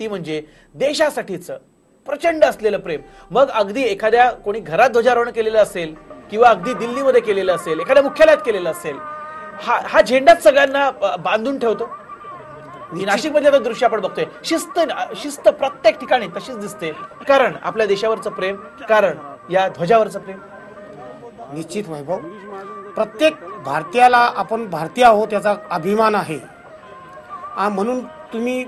ती म्हणजे देशासाठीच प्रचंड असलेलं प्रेम. मग अगदी एखाद्या कोणी घरात ध्वजारोहण केलेलं असेल किंवा अगदी दिल्लीमध्ये केलेलं असेल एखाद्या मुख्यालयात केलेलं असेल हा हा झेंडाच सगळ्यांना बांधून ठेवतो. नाशिकमध्ये आता दृश्य आपण बघतोय. शिस्त शिस्त प्रत्येक ठिकाणी तशीच दिसते. कारण आपल्या देशावरचं प्रेम कारण या ध्वजावरचं प्रेम. निश्चित वैभव. प्रत्येक भारतीयाला आपण भारतीय आहोत याचा अभिमान आहे. म्हणून तुम्ही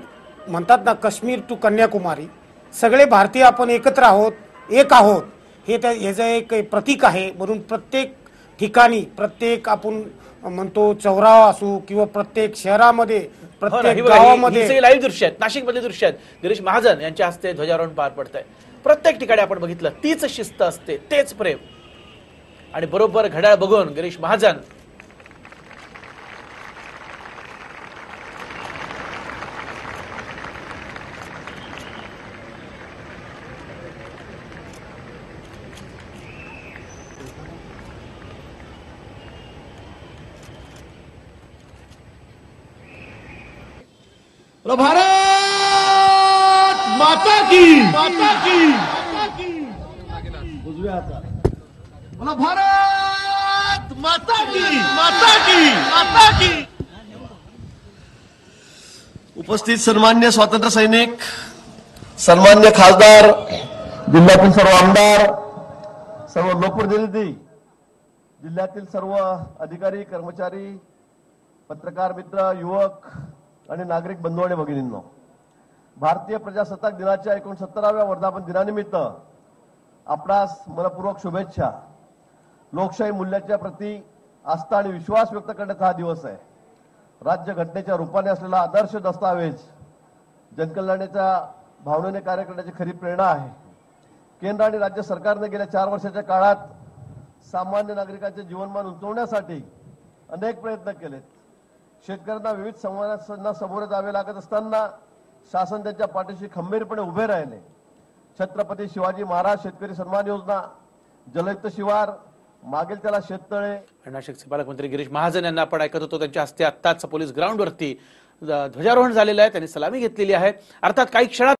म्हणतात ना काश्मीर टू कन्याकुमारी. सगळे भारतीय आपण एकत्र आहोत एक आहोत. हे त्या ह्याचं एक प्रतीक आहे म्हणून प्रत्येक ठिकाणी प्रत्येक आपण म्हणतो चौराहा असू किंवा प्रत्येक शहरामध्ये हो प्रत्येक गावामध्ये. लाईव्ह दृश्य आहेत नाशिक मधले दृश्य आहेत. गिरीश महाजन यांच्या हस्ते ध्वजारोहण पार पडत आहे प्रत्येक ठिकाणी आपण बघितलं तीच शिस्त असते तेच प्रेम. आणि बरोबर घड्याळ बघून गिरीश महाजन भारत माता की। माता की। उजव्या हातात बोला भारत माता की। माता की। माता की। उपस्थित सन्मान्य स्वातंत्र्य सैनिक सन्मान्य खासदार जिल्ह्यातील सर्व आमदार सर्व लोकप्रतिनिधी जिल्ह्यातील सर्व अधिकारी कर्मचारी पत्रकार मित्र युवक आणि नागरिक बंधू आणि भगिनींनो भारतीय प्रजासत्ताक दिनाच्या एकोणसत्तराव्या वर्धापन दिनानिमित्त आपणास मनपूर्वक शुभेच्छा. लोकशाही मूल्याच्या प्रती आस्था आणि विश्वास व्यक्त करण्याचा हा दिवस आहे. राज्य घटनेच्या रूपाने असलेला आदर्श दस्तावेज जनकल्याणाच्या भावनेने कार्य करण्याची खरी प्रेरणा आहे. केंद्र आणि राज्य सरकारने गेल्या चार वर्षाच्या काळात सामान्य नागरिकांचे जीवनमान उंचवण्यासाठी अनेक प्रयत्न केलेत. शेतकऱ्यांना विविध संवादांना सामोरे जावे लागत असताना शासन त्यांच्या पाठीशी खंबीरपणे उभे राहिले. छत्रपती शिवाजी महाराज शेतकरी सन्मान योजना जलयुक्त शिवार मागील त्याला शेततळे. नाशिकचे पालकमंत्री गिरीश महाजन यांना आपण ऐकत होतो त्यांच्या हस्ते आत्ताच पोलीस ग्राउंडवरती ध्वजारोहण झालेलं आहे त्यांनी सलामी घेतलेली आहे. अर्थात काही क्षणात